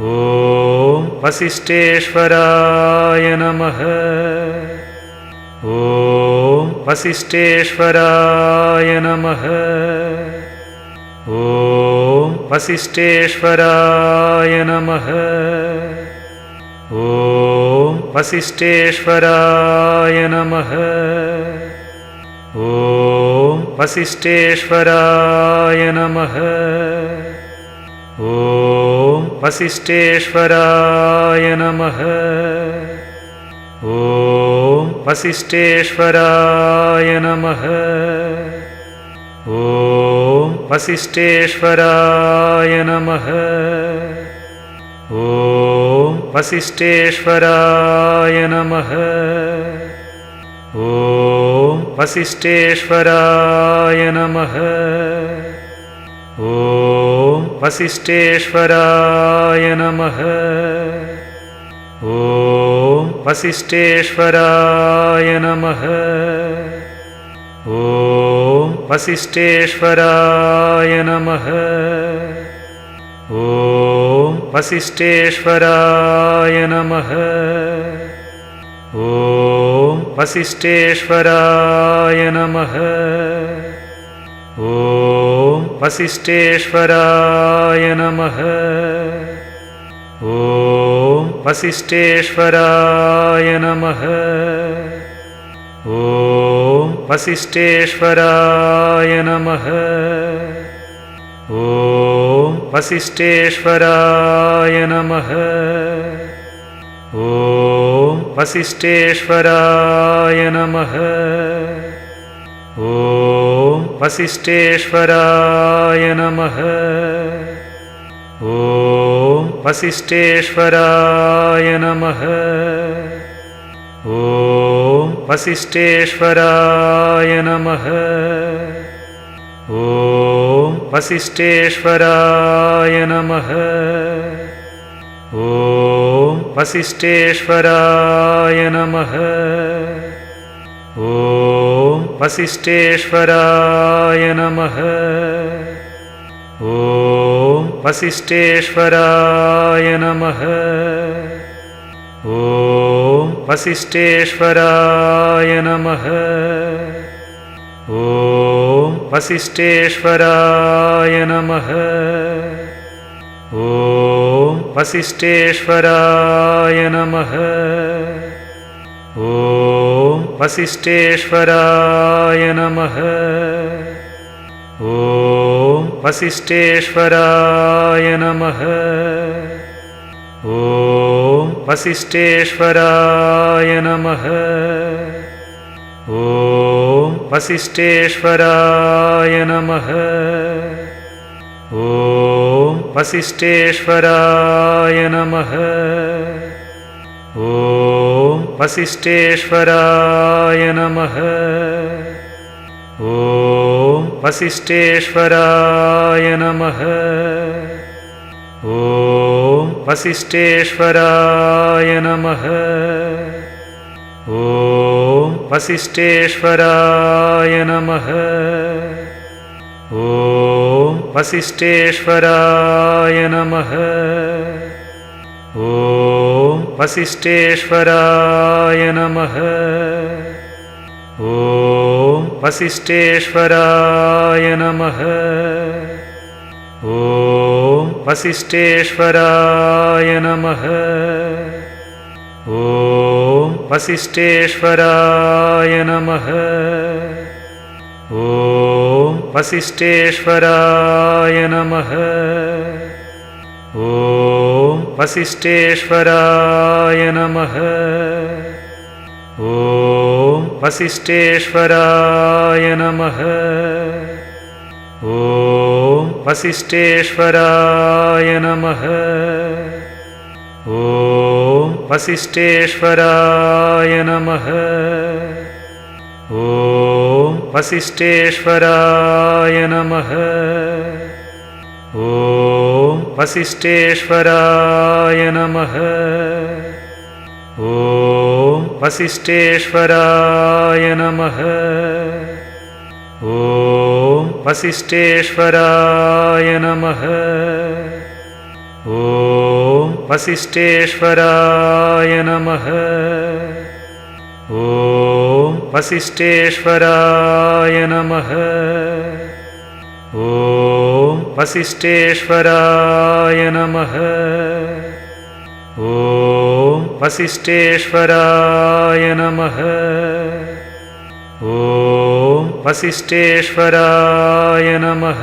ॐ वसिष्ठेश्वराय नमः। ॐ वसिष्ठेश्वराय नमः। ॐ वसिष्ठेश्वराय नमः। ॐ वसिष्ठेश्वराय नमः। ॐ वसिष्ठेश्वराय नमः ॐ वसिष्ठेश्वराय नमः। ॐ वसिष्ठेश्वराय नमः। ॐ वसिष्ठेश्वराय नमः। ॐ वसिष्ठेश्वराय नमः। ॐ वसिष्ठेश्वराय नमः। ॐ वसिष्ठेश्वराय नमः। ॐ वसिष्ठेश्वराय नमः। ॐ वसिष्ठेश्वराय नमः। ॐ वसिष्ठेश्वराय नमः। ॐ वसिष्ठेश्वराय नमः ॐ वसिष्ठेश्वराय नमः। ॐ वसिष्ठेश्वराय नमः। ॐ वसिष्ठेश्वराय नमः। ॐ वसिष्ठेश्वराय नमः। ॐ वसिष्ठेश्वराय नमः। ॐ वसिष्ठेश्वराय नमः। ॐ वसिष्ठेश्वराय नमः। ॐ वसिष्ठेश्वराय नमः। ॐ वसिष्ठेश्वराय नमः। ॐ वसिष्ठेश्वराय नमः ॐ वसिष्ठेश्वराय नमः। ॐ वसिष्ठेश्वराय नमः। ॐ वसिष्ठेश्वराय नमः। ॐ वसिष्ठेश्वराय नमः। ॐ वसिष्ठेश्वराय नमः वसिष्ठेश्वराय नमः। ॐ वसिष्ठेश्वराय नमः। ॐ वसिष्ठेश्वराय नमः। ॐ वसिष्ठेश्वराय नमः। ॐ वसिष्ठेश्वराय नमः ॐ वसिष्ठेश्वराय नमः। ॐ वसिष्ठेश्वराय नमः। ॐ वसिष्ठेश्वराय नमः। ॐ वसिष्ठेश्वराय नमः। ॐ वसिष्ठेश्वराय नमः। ॐ वसिष्ठेश्वराय नमः। ॐ वसिष्ठेश्वराय नमः। ॐ वसिष्ठेश्वराय नमः। ॐ वसिष्ठेश्वराय नमः। ॐ वसिष्ठेश्वराय नमः वसिष्ठेश्वराय नमः। ॐ वसिष्ठेश्वराय नमः। ॐ वसिष्ठेश्वराय नमः। ॐ वसिष्ठेश्वराय नमः। ॐ वसिष्ठेश्वराय नमः ॐ वसिष्ठेश्वराय नमः। ॐ वसिष्ठेश्वराय नमः। ॐ वसिष्ठेश्वराय नमः। ॐ वसिष्ठेश्वराय नमः। ॐ वसिष्ठेश्वराय नमः। ॐ वसिष्ठेश्वराय नमः। ॐ वसिष्ठेश्वराय नमः। ॐ वसिष्ठेश्वराय नमः।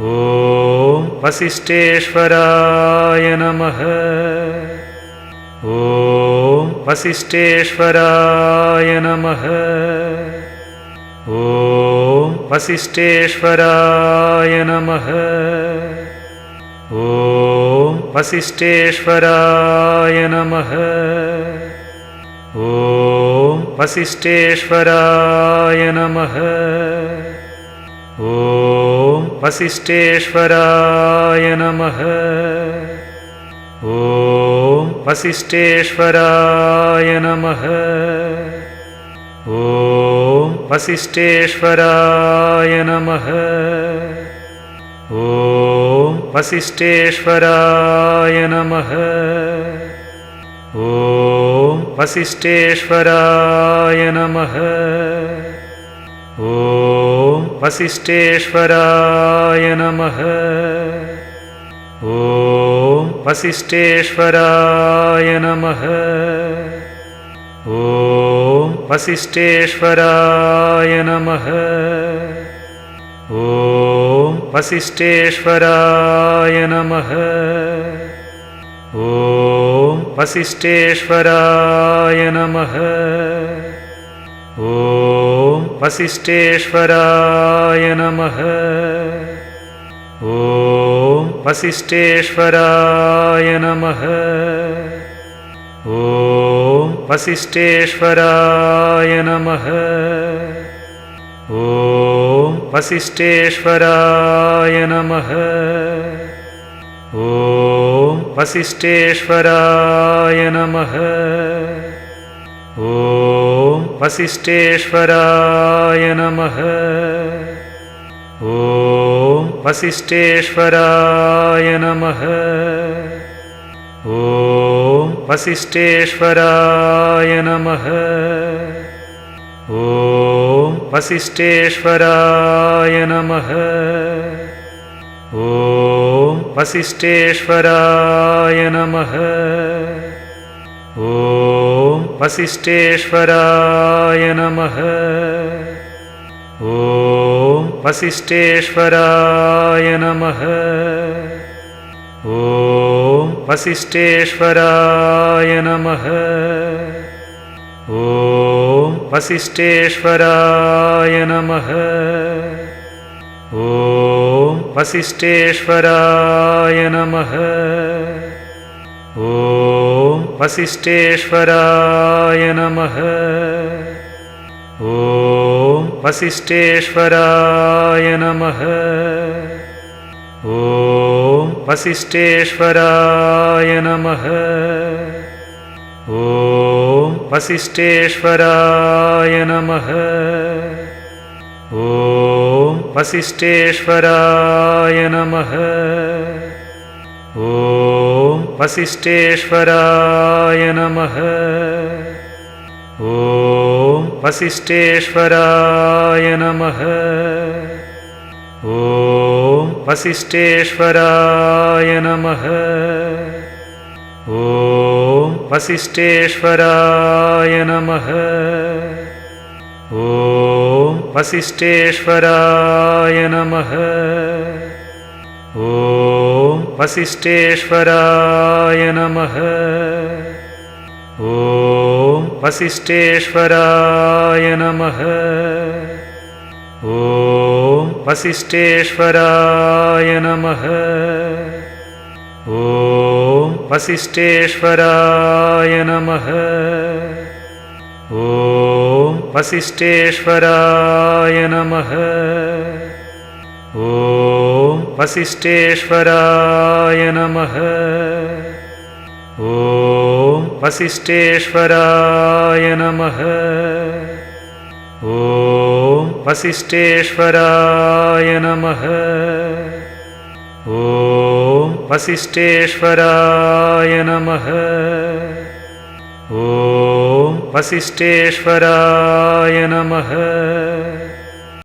ॐ वसिष्ठेश्वराय नमः। ॐ वसिष्ठेश्वराय नमः ॐ वसिष्ठेश्वराय नमः। ॐ वसिष्ठेश्वराय नमः। ॐ वसिष्ठेश्वराय नमः। ॐ वसिष्ठेश्वराय नमः। ॐ वसिष्ठेश्वराय नमः। ॐ वसिष्ठेश्वराय नमः। ॐ वसिष्ठेश्वराय नमः। ॐ वसिष्ठेश्वराय नमः। ॐ वसिष्ठेश्वराय नमः। ॐ वसिष्ठेश्वराय नमः ॐ वसिष्ठेश्वराय नमः। ॐ वसिष्ठेश्वराय नमः। ॐ वसिष्ठेश्वराय नमः। ॐ वसिष्ठेश्वराय नमः। ॐ वसिष्ठेश्वराय नमः ॐ वसिष्ठेश्वराय नमः। ॐ वसिष्ठेश्वराय नमः। ॐ वसिष्ठेश्वराय नमः। ॐ वसिष्ठेश्वराय नमः। ॐ वसिष्ठेश्वराय नमः। ॐ वसिष्ठेश्वराय नमः। ॐ वसिष्ठेश्वराय नमः। ॐ वसिष्ठेश्वराय नमः। ॐ वसिष्ठेश्वराय नमः। ॐ वसिष्ठेश्वराय नमः ॐ वसिष्ठेश्वराय नमः। ॐ वसिष्ठेश्वराय नमः। ॐ वसिष्ठेश्वराय नमः। ॐ वसिष्ठेश्वराय नमः। ॐ वसिष्ठेश्वराय नमः ॐ वसिष्ठेश्वराय नमः। ॐ वसिष्ठेश्वराय नमः। ॐ वसिष्ठेश्वराय नमः। ॐ वसिष्ठेश्वराय नमः। ॐ वसिष्ठेश्वराय नमः ॐ वसिष्ठेश्वराय नमः। ॐ वसिष्ठेश्वराय नमः। ॐ वसिष्ठेश्वराय नमः। ॐ वसिष्ठेश्वराय नमः। ॐ वसिष्ठेश्वराय नमः वसिष्ठेश्वराय नमः। ॐ वसिष्ठेश्वराय नमः। ॐ वसिष्ठेश्वराय नमः। ॐ वसिष्ठेश्वराय नमः। ॐ वसिष्ठेश्वराय नमः वसिष्ठेश्वराय नमः। ॐ वसिष्ठेश्वराय नमः। ॐ वसिष्ठेश्वराय नमः